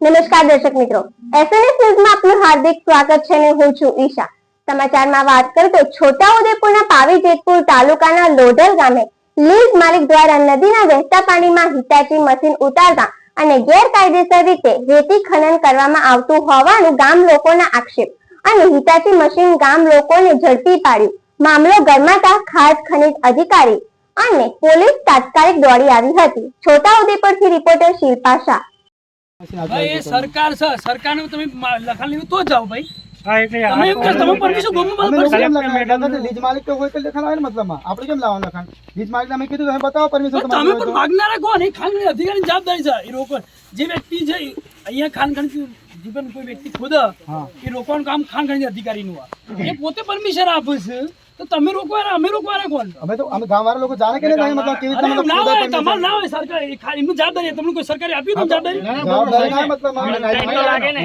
નમસ્કાર દર્શક મિત્રો. એસએનએસ ન્યૂઝમાં આપનું હાર્દિક સ્વાગત છે અને હું છું ઈશા. સમાચારમાં વાત કરું તો છોટાઉદેપુરના પાવી જેતપુર તાલુકાના લોઢલ ગામે લીઝ માલિક દ્વારા નદીના વહેતા પાણીમાં હિતાચી મશીન ઉતારતા અને ગેરકાયદેસર રીતે રેતી ખનન કરવામાં આવતું હોવાનું ગામ લોકોના આક્ષેપ અને હિતાચી મશીન ગામ લોકોને ઝડપી પાડ્યું. મામલો ગરમાતા ખાસ ખનિજ અધિકારી અને પોલીસ તાત્કાલિક દોડી આવી હતી. છોટાઉદેપુરથી રિપોર્ટર શિલ્પા શાહ. ભાઈ એ સરકાર છે. સરકારને તમે લખાણ લીધું તો જાઓ ભાઈ. તમે એમ કે તમે પરમિશન તો લીજ માલિક તો હોય તો લખાણ આવે ને મતલબમાં. આપણે કેમ લાવવાનું લખાણ? લીજ માલિકને અમે કીધું તમે બતાવો તમારી તમે પણ. માગનારા કોણ? એ ખાનગી અધિકારીની જવાબદારી છે. એ જે વ્યક્તિ છે અહીંયા ખાનગણ જીવન કોઈ વ્યક્તિ ખુદ એ રોકવાનું કામ ખાનગણી અધિકારીનું આ એ પોતે પરમિશન આપે છે. તો તમે રોકવાના અમે રોકવાના કોણ? અમે તો અમે ગામવાળા લોકો જાણે કે નહીં મતલબ કેવી રીતે એવું ના મતલબ હોય ના હોય સરકાર એ ખા- એમનું જવાબદારી તમને કોઈ સરકારે આપ્યું તમને જવાબદારી? જવાબદારી ના મતલબ કાયદો લાગે ને.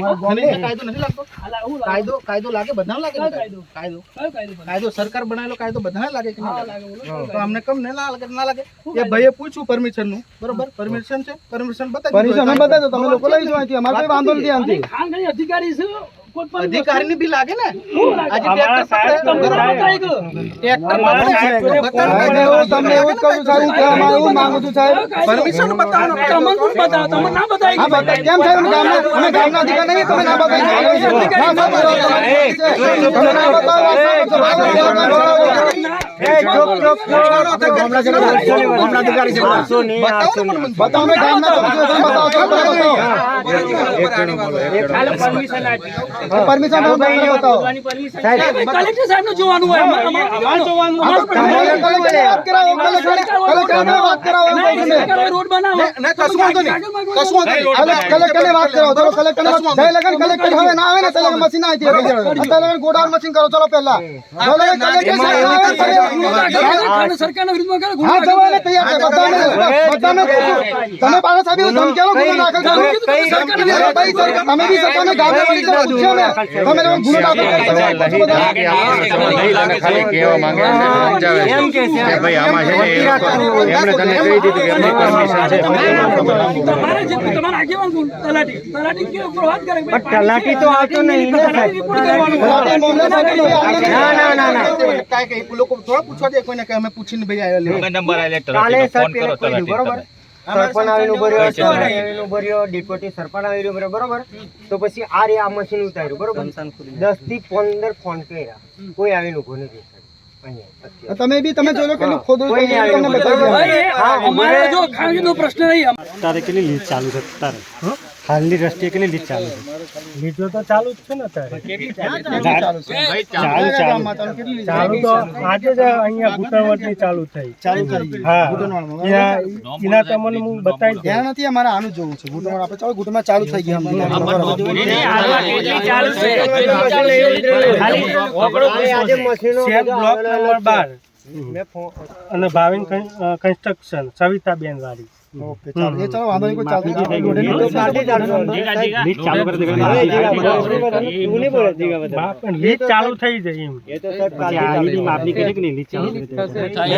કાયદો નથી લાગતો. લાગે? કાયદો કાયદો લાગે બધા લાગે કાયદો? કાયદો. કાયદો. કાયદો સરકાર બનાવેલો કાયદો બધા લાગે કે ના લાગે? તો અમને કમ ને લાગે ના લાગે? એ ભાઈએ પૂછ્યું પરમિશનનું બરોબર પરમિશન છે? પરમિશન બતાવી પરમિશન અમે બતાવી તમે લોકો લઈ જાઓ અહીંથી. અમારે કોઈ વાંધો નથી આનાથી. ખાનગણી અધિકારી છે. અધિકારીની બી લાગે ને આજે તમને એવું તમને એવું જ કહું છું, સાહેબ. હું કહેવા એવું માંગુ છું, સાહેબ. પરમિશન બતાવો તમને કોણ બતાવો તમને ના બતાવી હા, બતા- કેમ સાહેબ? ગામના- અમે ગામના અધિકાર નહીં, તમે ના બતાવી ના બતાવો, પરમિશન. કલેક્ટર જોવાનું હોય. વાત રોડ બનાવો. કશું વાંધો નહીં કશું વાંધો નહીં કરો ચલો લગન કલેક્ટર હવે ના આવે ને મશીન આવી જાય અત્યારે ગોડાઉન મશીન કરો ચલો પહેલા કલેક્ટર સાહેબ સરકારને- સરકારના વિરુદ્ધમાં ગુનો દાખલ તૈયાર છે. બધાને બધાને તમે પાછા સાહેબ એવું ધમકીઓ ગુનો દાખલ કરો? ભાઈ સરકાર તમે બી સરકારને ગામડે વળી તો પૂછ્યો ને? તમે લોકો ગુનો દાખલ. ખાલી કહેવા માંગે છે? સમજાવે છે? કે ભાઈ આમાં છે ને એમણે તને કહી દીધું કે એમની પરમિશન છે. આગેવાન? તલાટી. તલાટી કે ઉપર વાત કરે, ભાઈ, તલાટી તો આવતો નહીં ને સાહેબ. રિપોર્ટ કરવાનો. તલાટી મામલે સાહેબ કોઈ ના ના ના ના કાંઈ કઈ લોકો થોડા પૂછવા દે કોઈને કે અમે પૂછીને ભાઈ આવ્યા લેવા. કાલે સાહેબ પેલે કહ્યું, બરોબર સરપંચ આવીને ઊભો રહ્યો ચૌહાણ આવીને ઊભો રહ્યો ડેપ્યુટી સરપંચ આવીને રહ્યો, બરોબર તો પછી આ રે આ મશીન ઉતાર્યું બરોબર દસથી પંદર ફોન કર્યા કોઈ આવીને ઊભો નથી. તમે બી તમે જોઈ લો કેટલું ખોદું તમને. બતાવી અમારે જો ખાનગીનો પ્રશ્ન નહીં. તારે કેટલી લીડ ચાલુ છે તારે? હાલની દ્રષ્ટિએ કેટલી લીટ ચાલુ છે? લીટો તો ચાલુ જ છે ને અત્યારે. ચાલુ ચાલુ ચાલુ. ગામમાં ચાલુ કેટલી ચાલુ તો આજે જ અહીંયા ઘૂંટણવટની ચાલુ થઈ. ચાલુ થઈ હા. એના તમને હું બતાવી ત્યાં ધ્યાન નથી અમારે આનું જોવું છે. ઘૂંટણમાં આપણે ચાલો ઘૂંટણમાં ચાલુ થઈ ગયા અમને. ખાલી આજે મશીનો બ્લોક નંબર બાર. મેં ફો- અને ભાવિન કન્સ્ટ્રક્શન સવિતાબેન વાળી. ઓકે ચાલો. એ ચાલો વાંધો નહીં કોઈ ચાલતી. લીડ ચાલુ કરી દે હવે જીગા બધા. તું નહીં બોલે જીગા બધા. બા, પણ લીડ ચાલુ થઈ જાય એમ. એ તો સર કાલે. માપણી કરી કે નહીં? લીક ચાલુ કરી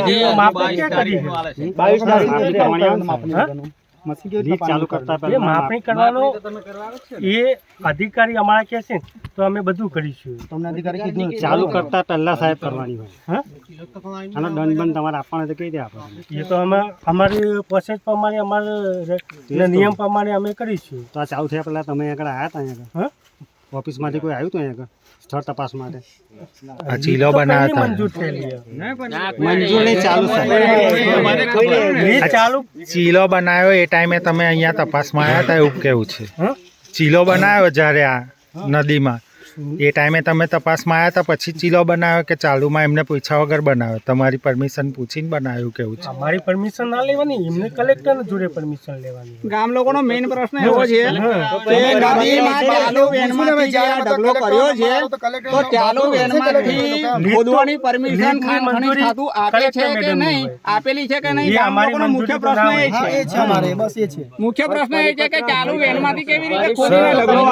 દે એ માપણી ક્યાં કરી છે? બાવીસ તારીખ માપની કરવાની. મશીન કેવી ચાલુ કરતા? પહેલા માપણી કરવાનો એ અધિકારી અમારા કહે છે ને તો અમે બધું કરીશું. તમને અધિકારી કીધું ચાલુ કરતા પહેલા સાહેબ કરવાની હોય. હા? આનો દંડ બંધ તમારે આપવાનો તો કહી દે આપણને. એ તો અમે અમારી પ્રોસેસ પ્રમાણે અમારે નિયમ પ્રમાણે અમે કરીશું. તો આ ચાલુ થયા પહેલા તમે આગળ આવ્યા હતા અહીંયા હા? ઓફિસમાંથી કોઈ આવ્યું હતું અહીંયા સ્થળ તપાસ માટે? ચીલો બનાવતા. મંજૂર નહીં ચાલુ ચાલુ. ચીલો બનાવ્યો એ ટાઈમે તમે અહીંયા તપાસમાં આવ્યા હતા એવું કેવું છે? ચીલો બનાવ્યો જ્યારે આ નદીમાં. એ ટાઈમે તમે તપાસમાં આવ્યા હતા પછી ચીલો બનાવ્યો કે ચાલુમાં એમને પૂછ્યા વગર બનાવ્યો? તમારી પરમિશન પૂછીને બનાવ્યું કેવું છે? અમારી પરમિશન ના લેવાની એમને કલેક્ટર જોડે પરમિશન લેવાની. ગામ લોકોનો મેઇન પ્રશ્ન એવો છે કે નદીમાં ચાલુ વેનમાંથી જે આ ઢગલો કર્યો છે તો ચાલુ વેનમાંથી ખોદવાની પરમિશન ખાન ખનીજ મંજૂરી ખાતું આપે છે કે નહીં? આપેલી છે કે નહીં? ગામ અમારી લોકોનો મુખ્ય પ્રશ્ન એ છે. એ છે અમારે બસ એ છે. મુખ્ય પ્રશ્ન એ છે કે ચાલુ વેનમાંથી કેવી રીતે ખોદીને ઢગલો